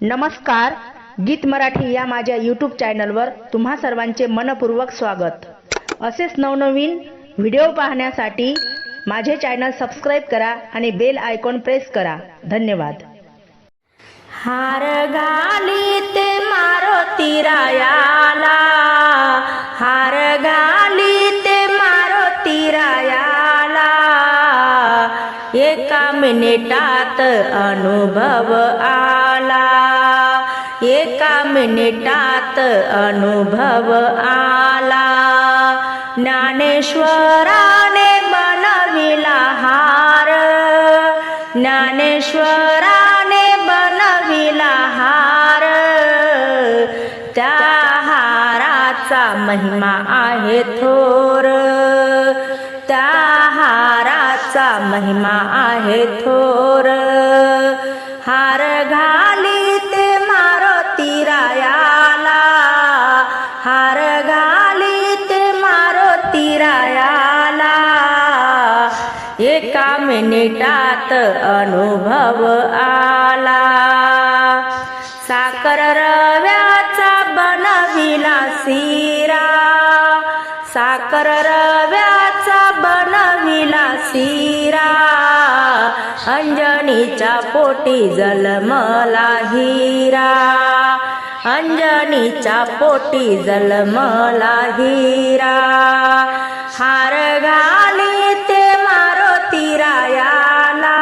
नमस्कार गीत मराठी या माझ्या यूट्यूब चॅनलवर तुम्हा सर्वांचे मनपूर्वक स्वागत. असेच नवनवीन व्हिडिओ पाहण्यासाठी माझे चॅनल सबस्क्राईब करा आणि बेल आयकॉन प्रेस करा. धन्यवाद. हार घाली ते मारुती रायाला एका मिनिटात अनुभव आला. एका मिनिटात अनुभव आला. ज्ञानेश्वराने बनविला हार. ज्ञानेश्वराने बनविला हार. त्या हाराचा महिमा आहे थोर महिमा आहे थोर. हार घाली ते मारुती रायाला हार घाली ते मारुती रायाला एका मिनिटात अनुभव आला. साखर रव्याचा बनविला शिरा. साखर रव्याचा बनविला शिरा. अंजनीच्या पोटी जलमला हिरा. अंजनीच्या पोटी जलमला हिरा. हार घाली ते मारुती रायाला.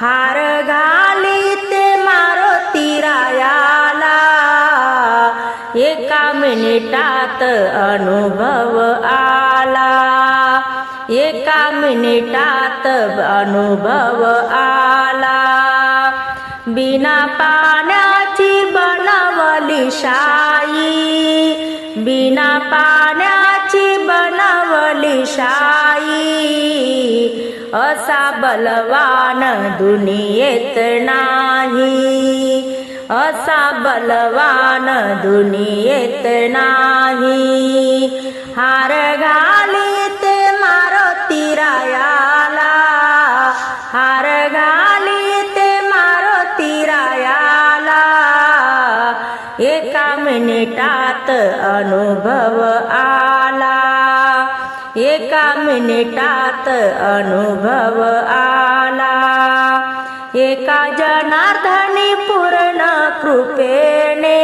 हार घाली ते मारुती रायाला. एका मिनिटात अनुभव आला. एका मिनिटात अनुभव आला. बिना पाण्याची बनवली शाई बिना पाण्याची बनवली शाई. असा बलवान दुनियेत नाही. असा बलवान दुनियेत नाही. हार घा मिनिटात अनुभव आला. एका मिनिटात अनुभव आला. एका जनार्दनी पूर्ण कृपेने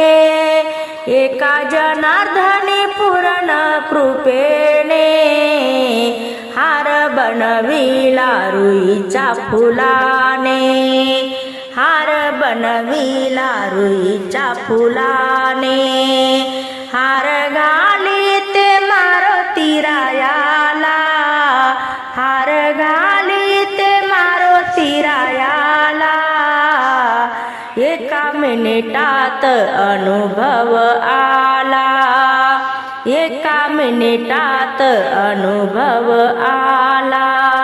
एका जनार्दनी पूर्ण कृपेने हार बनविला रुईच्या फुलाने. हार बनविला रुईच्या फुलाने. हार घाली ते मारुती रायाला. हार घाली ते मारुती रायाला. एका मिनिटात अनुभव आला. एका मिनिटात अनुभव आला.